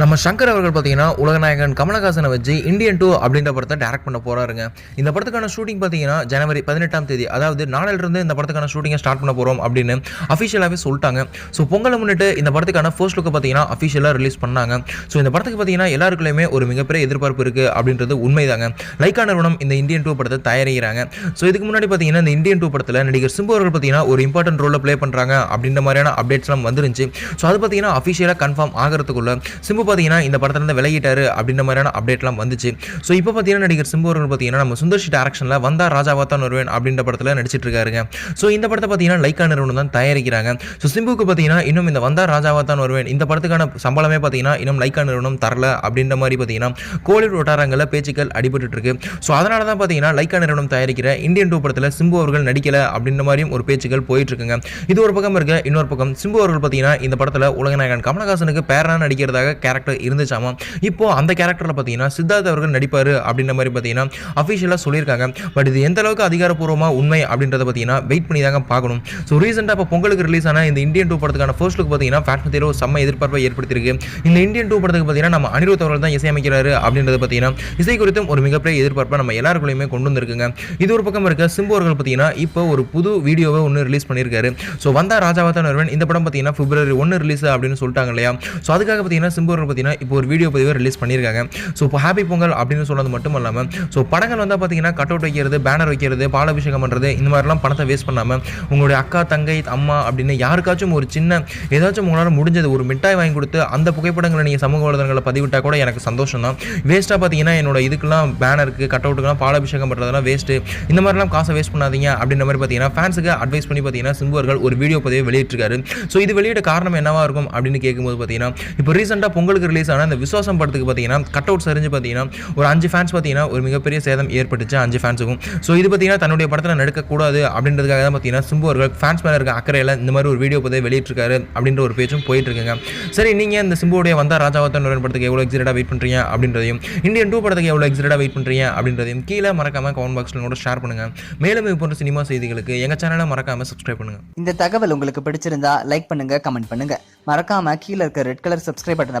நம்ம சங்கர் அவர்கள் பார்த்தீங்கன்னா உலகநாயகன் கமலஹாசனை வச்சு இந்தியன் டூ அப்படின்ற படத்தை டேரக்ட் பண்ண போறாருங்க. இந்த படத்துக்கான ஷூட்டிங் பார்த்தீங்கன்னா ஜனவரி பதினெட்டாம் தேதி அதாவது நாளிலிருந்து இந்த படத்துக்கான ஷூட்டிங்கை ஸ்டார்ட் பண்ண போகிறோம் அப்படின்னு அஃபிஷியலாகவே சொல்லிட்டாங்க. ஸோ பொங்கலை முன்னிட்டு இந்த படத்துக்கான ஃபர்ஸ்ட் லுக்கை பார்த்தீங்கன்னா அஃபிஷியலாக ரிலீஸ் பண்ணாங்க. ஸோ இந்த படத்துக்கு பார்த்தீங்கன்னா எல்லாருக்குள்ளையுமே ஒரு மிகப்பெரிய எதிர்பார்ப்பு இருக்குது அப்படின்றது உண்மைதாங்க. லைக்கா நிறுவனம் இந்த இந்தியன் டூ படத்தை தயாரிக்கிறாங்க. ஸோ இதுக்கு முன்னாடி பார்த்தீங்கன்னா இந்த இந்தியன் டூ படத்தில் நடிகர் சிம்பு அவர்கள் பார்த்தீங்கன்னா ஒரு இம்பார்ட்டன்ட் ரோலில் ப்ளே பண்ணுறாங்க அப்படின்ற மாதிரியான அப்டேட்ஸ்லாம் வந்துருந்துச்சு. ஸோ அது பார்த்தீங்கன்னா அஃபிஷியலாக கன்ஃபார்ம் ஆகிறதுக்குள்ள சிம்பு பார்த்தீங்கன்னா இந்த படத்துலேருந்து விலகிட்டாரு அப்படின்ற மாதிரியான அப்டேட்லாம் வந்துச்சு. ஸோ இப்போ பார்த்தீங்கன்னா நடிகர் சிம்பு அவர்கள் பார்த்தீங்கன்னா நம்ம சுந்தர்ஷி டேரக்ஷனில் வந்தா ராஜாவா தான் வருவேன் அப்படின்ற படத்தில் நடிச்சிட்டு இருக்காருங்க ஸோ இந்த படத்தை பார்த்தீங்கன்னா லைக்கா நிறுவனம் தான் தயாரிக்கிறாங்க. ஸோ சிம்புக்கு பார்த்தீங்கன்னா இன்னும் இந்த வந்தா ராஜாவா தான் வருவேன் இந்த படத்துக்கான சம்பளமே பார்த்தீங்கன்னா இன்னும் லைக்கா நிறுவனம் தரல அப்படின்ற மாதிரி பார்த்தீங்கன்னா கோலிவுட் வட்டாரங்களில் பேச்சுக்கள் அடிபட்டு இருக்கு ஸோ அதனால தான் பார்த்தீங்கன்னா லைக்கா நிறுவனம் தயாரிக்கிற இந்தியன் டூ படத்தில் சிம்பு அவர்கள் நடிக்கல அப்படின்ற மாதிரியும் ஒரு பேச்சுக்கள் போயிட்டு இருக்குங்க இது ஒரு பக்கம் இருக்க இன்னொரு பக்கம் சிம்பு அவர்கள் பார்த்தீங்கன்னா இந்த படத்தில் உலகநாயகன் கமலஹாசனுக்கு பேரனா நடிக்கிறதாக கேரக்டர் இருந்துச்சாமா? இப்போ அந்த கேரக்டரில் பார்த்தீங்கன்னா சித்தார்த் அவர்கள் நடிப்பார் அப்படின்ற மாதிரி பார்த்தீங்கன்னா அஃபிஷியலாக சொல்லியிருக்காங்க. பட் இது எந்த அளவுக்கு அதிகாரப்பூர்வமாக உண்மை அப்படின்றத பார்த்தீங்கன்னா வெயிட் பண்ணி தாங்க பார்க்கணும். ஸோ ரீசெண்டாக இப்போ பொங்கலுக்கு ரிலீஸ் ஆன இந்த இந்தியன் டூ படத்துக்கான ஃபர்ஸ்ட் லுக் பார்த்தீங்கன்னா ஃபேட் மத்தியில் ஒரு செம்ம எதிர்பார்ப்பை ஏற்படுத்தியிருக்கு. இந்த இந்தியன் டூ படத்துக்கு பார்த்தீங்கன்னா நம்ம அனிருத் அவர்கள் தான் இசையமைக்கிறாரு அப்படின்றது பார்த்தீங்கன்னா இசை குறித்தும் ஒரு மிகப்பெரிய எதிர்பார்ப்பை நம்ம எல்லாருக்குள்ளையுமே கொண்டு வந்திருக்குங்க. இது ஒரு பக்கம் இருக்க சிம்பு அவர்கள் பார்த்தீங்கன்னா இப்போ ஒரு புது வீடியோவை ஒன்று ரிலீஸ் பண்ணியிருக்காரு. ஸோ வந்தா ராஜாவா தான் இந்த படம் பார்த்தீங்கன்னா பிப்ரவரி ஒன்று ரிலீஸ் அப்படின்னு சொல்லிட்டாங்க இல்லையா? ஸோ அதுக்காக பார்த்தீங்கன்னா சிம்பு அவர்கள் பார்த்தீங்கன்னா இப்போ ஒரு வீடியோ பதிவை ரிலீஸ் பண்ணியிருக்காங்க. ஸோ இப்போ ஹாப்பி பொங்கல் அப்படின்னு சொன்னது மட்டும் இல்லாமல் ஸோ படங்கள் வந்தால் பார்த்தீங்கன்னா கட் அவுட் வைக்கிறது பேனர் வைக்கிறது பாலாபிஷேகம் பண்ணுறது இந்த மாதிரிலாம் பணத்தை வேஸ்ட் பண்ணாமல் உங்களுடைய அக்கா தங்கை அம்மா அப்படின்னு யாருக்காச்சும் ஒரு சின்ன ஏதாச்சும் உங்களால் முடிஞ்சது ஒரு மிட்டாய் வாங்கி கொடுத்து அந்த புகைப்படங்களை நீங்கள் சமூக வலைதளங்களில் பதிவிட்டால் கூட எனக்கு சந்தோஷம் தான். வேஸ்ட்டாக பார்த்தீங்கன்னா என்னோட இதுக்கெல்லாம் பேனருக்கு கட் அவுட்டுக்கெல்லாம் பாலாபிஷேகம் பண்ணுறதுலாம் வேஸ்ட்டு இந்த மாதிரிலாம் காசை வேஸ்ட் பண்ணாதீங்க அப்படின்ற மாதிரி பார்த்தீங்கன்னா ஃபேன்ஸுக்கு அட்வைஸ் பண்ணி பார்த்தீங்கன்னா சிம்புவர்கள் ஒரு வீடியோ பதிவை வெளியிட்டிருக்காரு. ஸோ இது வெளியிட காரணம் என்னவா இருக்கும் அப்படின்னு கேட்கும்போது பார்த்தீங்கன்னா இப்போ ரீசெண்டாக பொங்கலுக்கு ரிலீஸ் ஆன அந்த விசுவாசம் படத்துக்கு பார்த்தீங்கன்னா கட் அவுட் சரிஞ்சு பார்த்தீங்கன்னா ஒரு அஞ்சு ஃபேன்ஸ் பார்த்தீங்கன்னா ஒரு மிகப்பெரிய சேதம் ஏற்பட்டுச்சு அஞ்சு ஃபேன்ஸுக்கும் ஸோ இது பார்த்தீங்கன்னா தன்னுடைய படத்தில் நடக்கக்கூடாது அப்படின்றதுக்காக தான் பார்த்தீங்கன்னா சிம்பு அவர்கள் ஃபேன்ஸ் மேலே இருக்க அக்கறையில் இந்த மாதிரி ஒரு வீடியோ பதிவு வெளியிட்டிருக்காரு அப்படின்ற ஒரு பேச்சும் போயிட்டு இருக்குங்க சரி நீங்கள் இந்த சிம்புடைய வந்தா ராஜாவத்தன் படத்துக்கு எவ்வளோ எக்ஸைட்டாக வெயிட் பண்ணுறீங்க அப்படின்றதையும் இந்தியன் டூ படத்துக்கு எவ்வளோ எக்ஸைட்டாக வெயிட் பண்ணுறீங்க அப்படின்றதையும் கீழே மறக்காம கமெண்ட் பாக்ஸில் கூட ஷேர் பண்ணுங்கள் மேலும் இது போன்ற சினிமா செய்திகளுக்கு எங்கள் சேனலை மறக்காமல் சப்ஸ்கிரைப் பண்ணுங்கள் இந்த தகவல் உங்களுக்கு பிடிச்சிருந்தா லைக் பண்ணுங்கள் கமெண்ட் பண்ணுங்கள் மறக்காமல் கீழே இருக்க ரெட் கலர் சப்ஸ்கிரைப் பட்டனை